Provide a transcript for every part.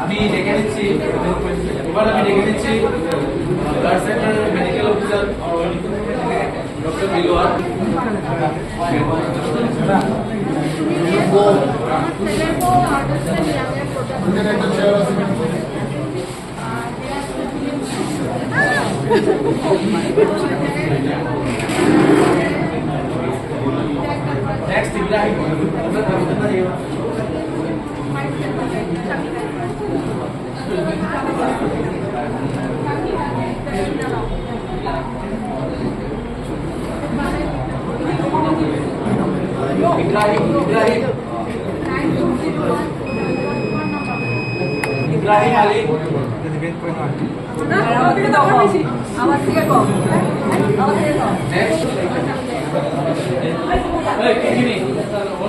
আমি ডেকে নিচ্ছি আমি ডেকে নিচ্ছি blood medical officer বিলোয়ার। Next Ibrahim, Ibrahim. Ibrahim Ali. Next. Hey, give me.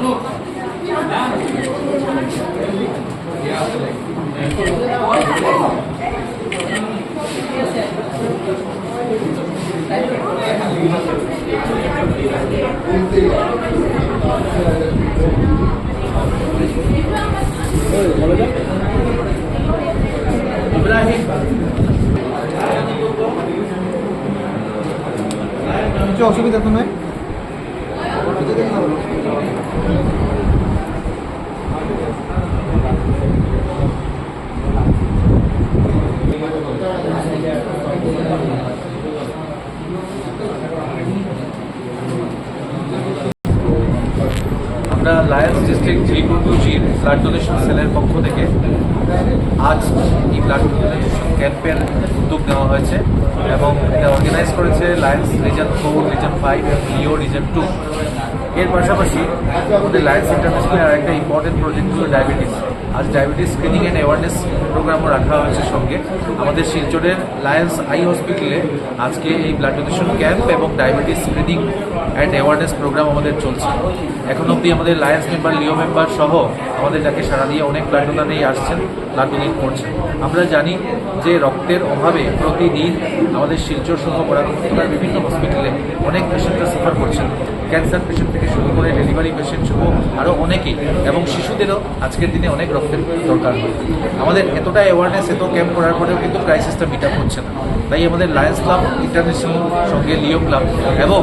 কিছু অসুবিধা তো নয় আমরা লায়ন্স ডিস্ট্রিক্ট জির ব্লাড ডোনেশন সেলের পক্ষ থেকে আজ এই ব্লাড ডোনেশন ক্যাম্পের উদ্যোগ নেওয়া হয়েছে এবং এটা অর্গানাইজ করেছে lions region four region five এবং লিও রিজন টু এর পাশাপাশি আমাদের লায়ন্স ইন্টারন্যাশনালের আরেকটা ইম্পর্টেন্ট প্রজেক্ট হল ডায়াবেটিস আজ ডায়াবেটিস স্ক্রিনিং অ্যান্ড অ্যাওয়ারনেস প্রোগ্রামও রাখা হয়েছে সঙ্গে। আমাদের শিলচরের লায়ন্স আই হসপিটালে আজকে এই ব্লাড ডোনেশন ক্যাম্প এবং diabetes screening and awareness programme আমাদের চলছে। এখন অবধি আমাদের লায়ন্স মেম্বার লিও মেম্বার সহ আমাদের যাকে সারা দিয়ে অনেক ব্লাড ডোনারেই আসছেন ব্লাড ডোনেট করছেন। আমরা জানি যে রক্তের অভাবে প্রতিদিন আমাদের শিলচর সহ বরাকর বিভিন্ন হসপিটালে অনেক পেশেন্টরা সাফার করছেন। ক্যান্সার পেশেন্ট থেকে শুরু করে ডেলিভারি পেশেন্ট সহ আরও অনেকেই এবং শিশুদেরও আজকের দিনে অনেক রক্তের দরকার হয়। আমাদের এতটা অ্যাওয়ারনেস এত ক্যাম্প করার পরেও কিন্তু ক্রাইসিসটা মিট আপ হচ্ছে না। তাই আমাদের লায়ন্স ক্লাব ইন্টারন্যাশনাল সঙ্গে লিও ক্লাব এবং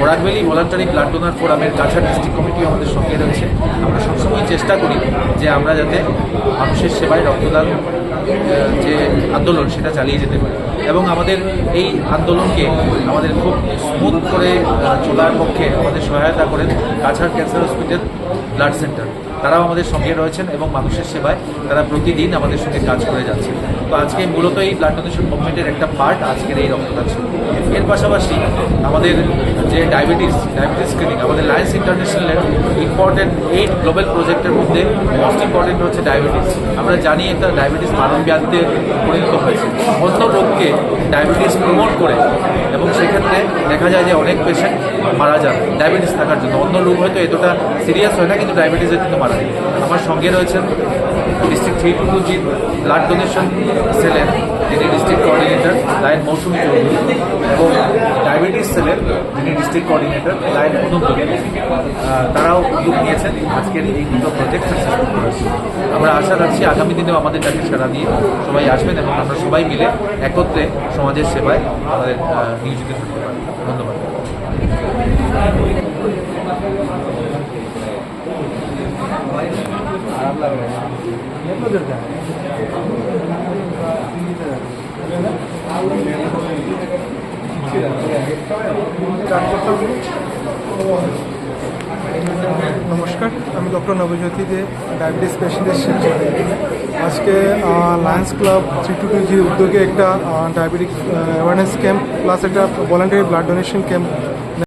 বরাকভ্যালি ভলান্টারি ব্লাড ডোনার ফোরামের কাছাড় ডিস্ট্রিক্ট কমিটি আমাদের সঙ্গে রয়েছে। আমরা সবসময় চেষ্টা করি যে আমরা যাতে মানুষের সেবায় রক্তদান যে আন্দোলন, সেটা চালিয়ে যেতে পারি। এবং আমাদের এই আন্দোলনকে আমাদের খুব স্মুথ করে চলার পক্ষে আমাদের সহায়তা করেন Cachar cancer hospital blood centre. তারাও আমাদের সঙ্গে রয়েছেন এবং মানুষের সেবায় তারা প্রতিদিন আমাদের সঙ্গে কাজ করে যাচ্ছে তো আজকে মূলত এই ব্লাড ডোনেশন মুভমেন্টের একটা পার্ট আজকের এই রক্তদান। এর পাশাপাশি আমাদের যে ডায়াবেটিস ডায়াবেটিস স্ক্রিনিং আমাদের লায়েন্স ইন্টারন্যাশনালের ইম্পর্টেন্ট এইট গ্লোবাল প্রজেক্টের মধ্যে মোস্ট ইম্পর্টেন্ট হচ্ছে ডায়াবেটিস আমরা জানি একটা ডায়াবেটিস মানব ব্যাধিতে পরিণত হয়েছে। অন্য রোগকে ডায়াবেটিস প্রমোট করে এবং সেক্ষেত্রে দেখা যায় যে অনেক পেশেন্ট মারা যান ডায়াবেটিস থাকার জন্য। অন্য রোগ হয়তো এতটা সিরিয়াস হয় না কিন্তু ডায়াবেটিসের জন্য মারা আমার সঙ্গে রয়েছেন district three two G blood donation সেলের যিনি district coordinator lion Mousumi Chowdhury, এবং ডায়াবেটিস সেলের যিনি ডিস্ট্রিক্ট কোঅর্ডিনেটর লাইন অনুপ। তারাও উদ্যোগ নিয়েছেন। আজকের এই দুটো প্রজেক্ট আমরা আশা রাখছি আগামী দিনেও আমাদের কাছে সারা দিয়ে সবাই আসবেন এবং আমরা সবাই মিলে একত্রে সমাজের সেবায় আমাদের নিয়োজিত থাকতে পারি। ধন্যবাদ। নমস্কার, আমি ডক্টর নবজ্যোতি দে, ডায়াবেটিস পেশেন্টের শিলচর আজকে Lions Club three two two G উদ্যোগে একটা ডায়াবেটিক অ্যাওয়ারনেস ক্যাম্প প্লাস একটা ভলান্টারি ব্লাড ডোনেশন ক্যাম্প